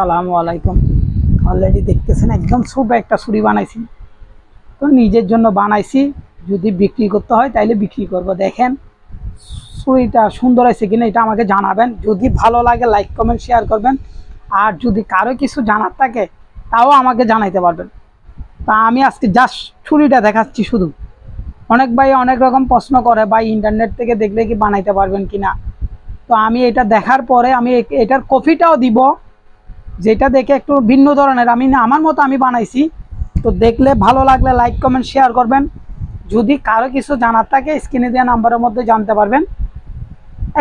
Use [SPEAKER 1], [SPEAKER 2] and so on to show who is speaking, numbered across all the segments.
[SPEAKER 1] আসসালামু আলাইকুম। অলরেডি দেখতেছেন, একদম ছোট একটা ছুরি বানাইছি। তো নিজের জন্য বানাইছি, যদি বিক্রি করতে হয় তাইলে বিক্রি করব। দেখেন, ছুরিটা সুন্দর আছে কিনা এটা আমাকে জানাবেন। যদি ভালো লাগে লাইক কমেন্ট শেয়ার করবেন। আর যদি কারও কিছু জানার থাকে, তাও আমাকে জানাইতে পারবেন। তা আমি আজকে জাস্ট ছুরিটা দেখাচ্ছি শুধু। অনেক ভাই অনেক রকম প্রশ্ন করে, ভাই ইন্টারনেট থেকে দেখলে কি বানাইতে পারবেন কি না তো আমি এটা দেখার পরে আমি এটার কপিটাও দিব। যেটা দেখে একটু ভিন্ন ধরনের, আমি আমার মতো আমি বানাইছি। তো দেখলে ভালো লাগলে লাইক কমেন্ট শেয়ার করবেন। যদি কারও কিছু জানার থাকে স্ক্রিনে দেওয়া নাম্বারের মধ্যে জানতে পারবেন।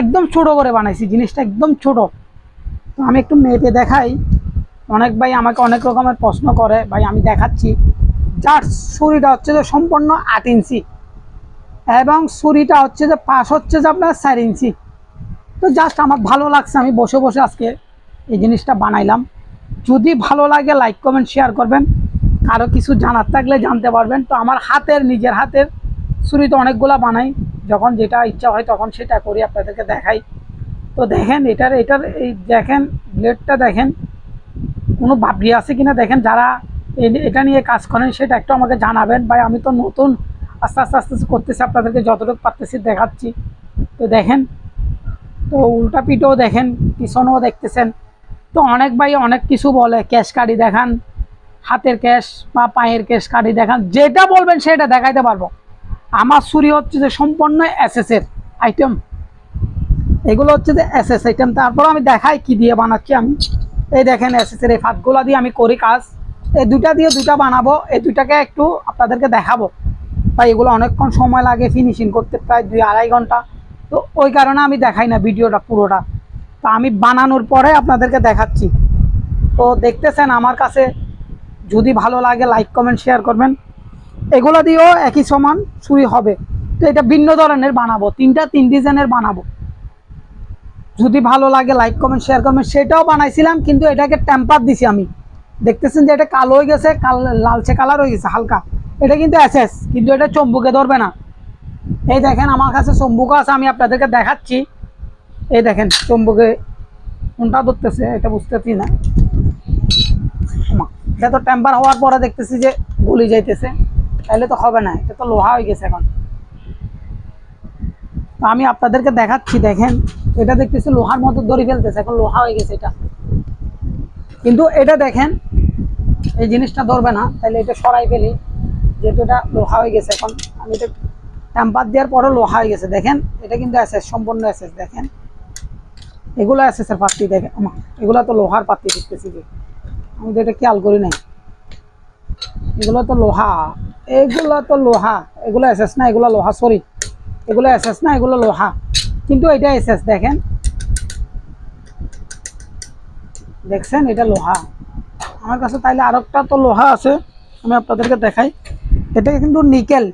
[SPEAKER 1] একদম ছোট করে বানাইছি, জিনিসটা একদম ছোট। তো আমি একটু মেপে দেখাই। অনেক ভাই আমাকে অনেক রকমের প্রশ্ন করে, ভাই আমি দেখাচ্ছি। যার ছুরিটা হচ্ছে যে সম্পূর্ণ আট ইঞ্চি। এবং ছুরিটা হচ্ছে যে পাশ হচ্ছে যে আপনার চার ইঞ্চি। তো জাস্ট আমার ভালো লাগছে, আমি বসে বসে আজকে এই জিনিসটা বানাইলাম। যদি ভালো লাগে লাইক কমেন্ট শেয়ার করবেন। কারও কিছু জানার থাকলে জানতে পারবেন। তো আমার হাতের, নিজের হাতের ছুরি তো অনেকগুলা বানাই। যখন যেটা ইচ্ছা হয় তখন সেটা করি, আপনাদেরকে দেখাই। তো দেখেন, এটার এটার, এই দেখেন ব্লেডটা দেখেন। কোনো বাবরি আছে কিনা দেখেন, যারা এটা নিয়ে কাজ করেন, সেটা একটু আমাকে জানাবেন। ভাই, আমি তো নতুন, আস্তে আস্তে আস্তে আস্তে করতেছি, আপনাদেরকে যতটুকু পারতেছি দেখাচ্ছি। তো দেখেন, তো উল্টা পিঠেও দেখেন, পিছনেও দেখতেছেন। তো অনেক ভাই অনেক কিছু বলে ক্যাশ কার্ডই দেখান, হাতের ক্যাশ বা পায়ের ক্যাশ কার্ডই দেখান, যেটা বলবেন সেটা দেখাইতে পারব। আমার ছুরি হচ্ছে যে সম্পূর্ণ এসএসের আইটেম এগুলো হচ্ছে যে এসএস আইটেম তারপর আমি দেখাই কি দিয়ে বানাচ্ছি আমি। এই দেখেন এসএসের এই ফাতগুলা দিয়ে আমি করি কাজ। এই দুটা দিয়ে দুইটা বানাবো। এই দুটাকে একটু আপনাদেরকে দেখাবো। তাই এগুলো অনেকক্ষণ সময় লাগে ফিনিশিং করতে, প্রায় দুই আড়াই ঘণ্টা। তো ওই কারণে আমি দেখাই না ভিডিওটা পুরোটা। তো আমি বানানোর পরে আপনাদেরকে দেখাচ্ছি। তো দেখতেছেন আমার কাছে যদি ভালো লাগে লাইক, কমেন্ট, শেয়ার করবেন। এগুলো দিয়েও একই সমান চুরি হবে। তো এটা ভিন্ন ধরনের বানাবো, তিনটা তিন ডিজাইনের বানাবো। যদি ভালো লাগে লাইক, কমেন্ট, শেয়ার করবেন, সেটাও বানাইছিলাম, কিন্তু এটাকে টেম্পার দিছি আমি। দেখতেছেন যে এটা কালো হয়ে গেছে, কাল, লালচে কালার হয়ে গেছে, হালকা। এটা কিন্তু এসএস কিন্তু এটা চম্বুকে ধরবে না। এই দেখেন, আমার কাছে চম্বুক আছে, আমি আপনাদেরকে দেখাচ্ছি। এই দেখেন, চম্বুকে কোনটা ধরতেছে এটা বুঝতেছি না। এটা তো টেম্পার হওয়ার পরে দেখতেছি যে গলি যাইতেছে তাহলে তো হবে না, এটা তো লোহা হয়ে গেছে এখন। আমি আপনাদেরকে দেখাচ্ছি, দেখেন, এটা দেখতেছি লোহার মতো দড়ি ফেলতেছে, এখন লোহা হয়ে গেছে এটা। কিন্তু এটা দেখেন, এই জিনিসটা ধরবে না তাহলে এটা সরাই ফেলি, যেহেতু এটা লোহা হয়ে গেছে এখন। আমি এটা টেম্পার দেওয়ার পরে লোহা হয়ে গেছে, দেখেন, এটা কিন্তু অ্যাসেস সম্পূর্ণ এসএস, দেখেন। এগুলো এসএস এর পাত্তি দেখেন আমা, এগুলো তো লোহার পাত্তি দেখতেছি যে। আমি তো এটা খেয়াল করি নাই। এগুলো তো লোহা এগুলো তো লোহা এগুলো এসএস না এগুলো লোহা সরি এগুলো এসএস না এগুলো লোহা। কিন্তু এটা এসএস দেখেন। দেখছেন এটা লোহা। আমার কাছে তাইলে আরেকটা তো লোহা আছে আমি আপনাদেরকে দেখাই। এটা কিন্তু নিকেল।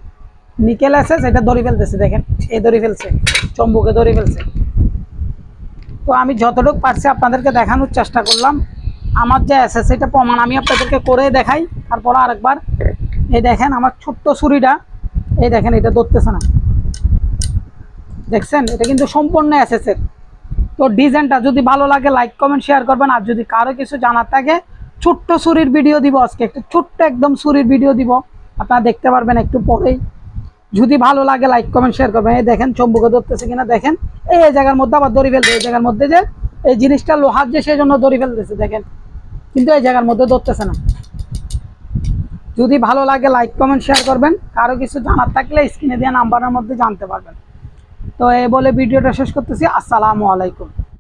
[SPEAKER 1] নিকেল আছে এটা দড়ি ফেলতেছে দেখেন। এই দড়ি ফেলছে চম্বুকে দড়ি ফেলছে। তো আমি যতটুকু পারছি আপনাদেরকে দেখানোর চেষ্টা করলাম। আমার যে আছে সেটা প্রমাণ আমি আপনাদেরকে করে দেখাই। তারপর আরেকবার। এই দেখেন আমার ছোট্ট ছুরিটা। এই দেখেন, এটা ধরতেছে না। দেখছেন? এটা কিন্তু সম্পূর্ণ এসেসের তো ডিজাইনটা যদি ভালো লাগে লাইক কমেন্ট শেয়ার করবেন। আর যদি কারও কিছু জানার থাকে, ছোট্ট ছুরির ভিডিও দিব আজকে। একটু ছোট্ট একদম ছুরির ভিডিও দিব। আপনারা দেখতে পারবেন একটু পরেই। যদি ভালো লাগে লাইক কমেন্ট শেয়ার করবেন। এই দেখেন, চম্বুকে ধরতেছে কিনা, দেখেন। এই জায়গার মধ্যে আবার দড়ি ফেলছে এই জায়গার মধ্যে যে এই জিনিসটা লোহার যে সেই জন্য দড়ি ফেলতেছে, দেখেন। কিন্তু এই জায়গার মধ্যে ধরতেছে না। যদি ভালো লাগে লাইক কমেন্ট শেয়ার করবেন। কারও কিছু জানার থাকলে স্ক্রিনে দেওয়া নাম্বারের মধ্যে জানতে পারবেন। তো এই বলে ভিডিওটা শেষ করতেছি। আসসালামু আলাইকুম।